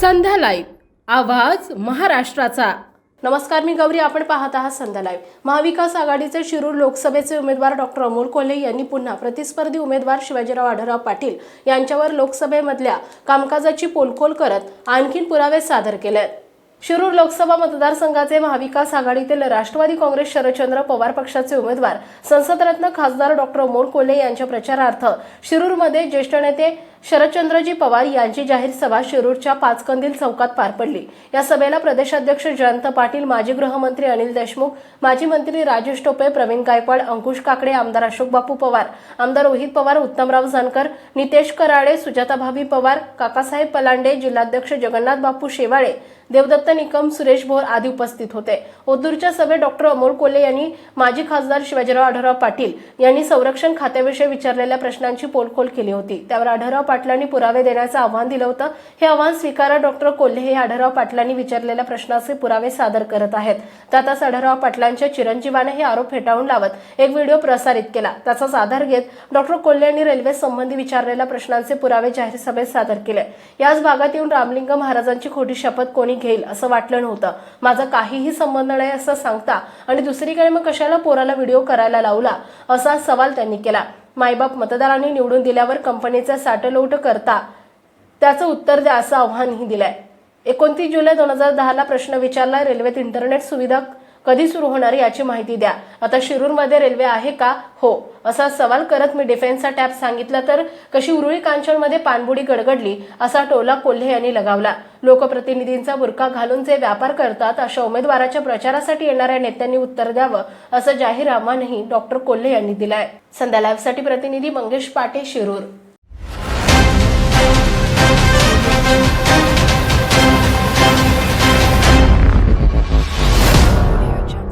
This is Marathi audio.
संध्या लाईव्ह आवाज महाराष्ट्राचा. नमस्कार मी गौरी. आपण पाहत आहात संध्या लाईव्ह. महाविकास आघाडीचे शिरूर लोकसभेचे उमेदवार डॉक्टर अमोल कोल्हे यांनी पुन्हा प्रतिस्पर्धी उमेदवार शिवाजीराव आढळराव पाटील यांच्यावर लोकसभेमधल्या कामकाजाची पोलखोल करत आणखीन पुरावे सादर केले. शिरूर लोकसभा मतदारसंघाचे महाविकास आघाडीतील राष्ट्रवादी काँग्रेस शरदचंद्र पवार पक्षाचे उमेदवार संसदरत्न खासदार डॉक्टर अमोल कोल्हे यांच्या प्रचारार्थ शिरूरमध्ये ज्येष्ठ नेते शरदचंद्रजी पवार यांची जाहीर सभा शिरूरच्या पाचकंदील चौकात पार पडली. या सभेला प्रदेशाध्यक्ष जयंत पाटील माजी गृहमंत्री अनिल देशमुख माजी मंत्री राजेश टोपे प्रवीण गायकवाड अंकुश काकडे आमदार अशोक बापू पवार आमदार रोहित पवार उत्तमराव जानकर नितेश कराडे सुजाताभाभी पवार काकासाहेब पलांडे जिल्हाध्यक्ष जगन्नाथ बापू शेवाळे देवदत्त निकम सुरेश भोर आदी उपस्थित होते. ओदूरच्या सभेत डॉक्टर अमोल कोल्हे यांनी माजी खासदार शिवाजीराव आढळराव पाटील यांनी संरक्षण खात्याविषयी विचारलेल्या प्रश्नांची पोलखोल केली होती. त्यावर आढळराव पाटलांनी पुरावे देण्याचं आव्हान दिलं होतं. हे आव्हान स्वीकारा डॉक्टर कोल्हे हे आढळराव पाटलांनी विचारलेल्या प्रश्नाचे पुरावे सादर करत आहेत. त्यातच आढळराव पाटलांच्या चिरंजीवाने हे आरोप फेटाळून लावत एक व्हिडिओ प्रसारित केला. त्याचाच आधार घेत डॉक्टर कोल्हे यांनी रेल्वे संबंधी विचारलेल्या प्रश्नांचे पुरावे जाहीर सभेत सादर केले. याच भागात येऊन रामलिंग महाराजांची खोटी शपथ कोणी घेईल असं वाटलं नव्हतं. माझा काहीही संबंध नाही असं सांगता आणि दुसरीकडे मग कशाला पोराला व्हिडिओ करायला लावला? असा सवाल त्यांनी केला. मायबाप मतदारांनी निवडून दिल्यावर कंपनीचा साटलोट करता त्याचं उत्तर द्या असं आव्हानही दिलंय. एकोणतीस जुलै दोन हजार दहाला प्रश्न विचारला रेल्वेत इंटरनेट सुविधा कधी सुरू होणार याची माहिती द्या. आता शिरूरमध्ये रेल्वे आहे का? हो. असा सवाल करत मी डिफेन्सचा टॅप सांगितला तर कशी उरुळी कांचनमध्ये पाणबुडी गडगडली असा टोला कोल्हे यांनी लगावला. लोकप्रतिनिधींचा बुरका घालून जे व्यापार करतात अशा उमेदवाराच्या प्रचारासाठी येणाऱ्या नेत्यांनी उत्तर द्यावं असं जाहीर आव्हानही डॉक्टर कोल्हे यांनी दिलंय. संध्या लाईव्हसाठी प्रतिनिधी मंगेश पाटे शिरूर.